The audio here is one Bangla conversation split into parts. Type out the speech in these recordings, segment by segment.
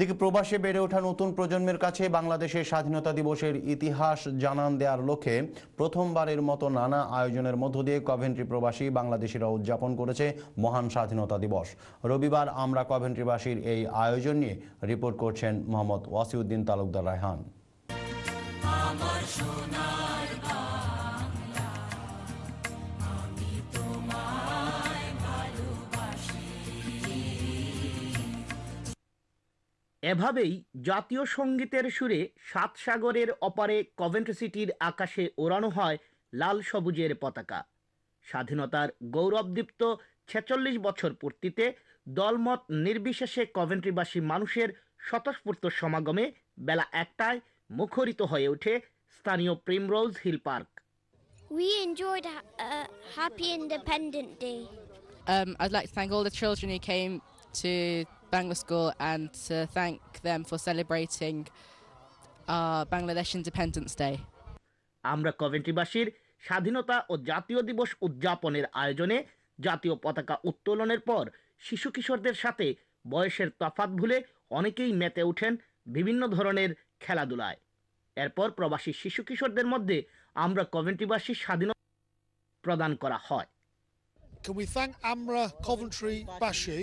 দিকে প্রবাসে বেড়ে ওঠা নতুন প্রজন্মের কাছে বাংলাদেশের স্বাধীনতা দিবসের ইতিহাস জানান দেওয়ার লক্ষ্যে প্রথমবারের মতো নানা আয়োজনের মধ্য দিয়ে কভেন্ট্রি প্রবাসী বাংলাদেশিরা উদযাপন করেছে মহান স্বাধীনতা দিবস। রবিবার আমরা কভেন্ট্রিবাসীর এই আয়োজন নিয়ে রিপোর্ট করছেন মোহাম্মদ ওয়াসিউদ্দিন তালুকদার রায়হান। এভাবেই জাতীয় সঙ্গীতের সুরে সাত সাগরের অপারে কভেন্ট্রি সিটির আকাশে ওড়ানো হয় লাল সবুজের পতাকা স্বাধীনতার গৌরবদীপ্ত ছেচল্লিশ বছর পূর্তিতে দলমত নির্বিশেষে কভেন্ট্রিবাসী মানুষের স্বতঃস্ফূর্ত সমাগমে বেলা একটায় মুখরিত হয়ে ওঠে স্থানীয় Primrose Hill Park We enjoyed a uh, Happy Independent Day. Um, I'd like to thank all the children who came to Bangla School and to thank them for celebrating our Bangladesh Independence Day. আমরা কভেন্ট্রিবাসীর স্বাধীনতা ও জাতীয় দিবস উদযাপনের আয়োজনে জাতীয় পতাকা উত্তোলনের পর শিশু কিশোরদের সাথে বয়সের তফাৎ ভুলে অনেকেই মেতে ওঠেন বিভিন্ন ধরনের খেলাধুলায়। এরপর প্রবাসী শিশু কিশোরদের মধ্যে আমরা কভেন্ট্রিবাসীর স্বাধীনতা প্রদান করা হয়। Can we thank Amra Coventry Bashi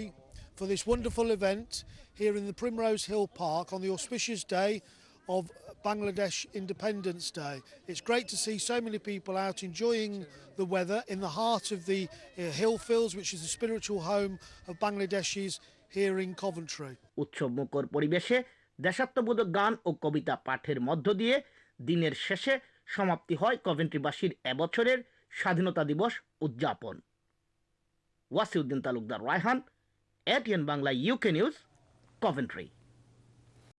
for this wonderful event here in the Primrose Hill Park on the auspicious day of Bangladesh Independence Day. It's great to see so many people out enjoying the weather in the heart of the uh, hill fields, which is the spiritual home of Bangladeshis here in Coventry. পরিবেশে দেশাত্মবোধক গান ও কবিতা পাঠের মধ্য দিয়ে দিনের শেষে সমাপ্তি হয় কভেন্ট্রিবাসীর এবছরের স্বাধীনতা দিবস উদযাপন Wasiuddin Talukdar Raihan ATN Bangla UK news Coventry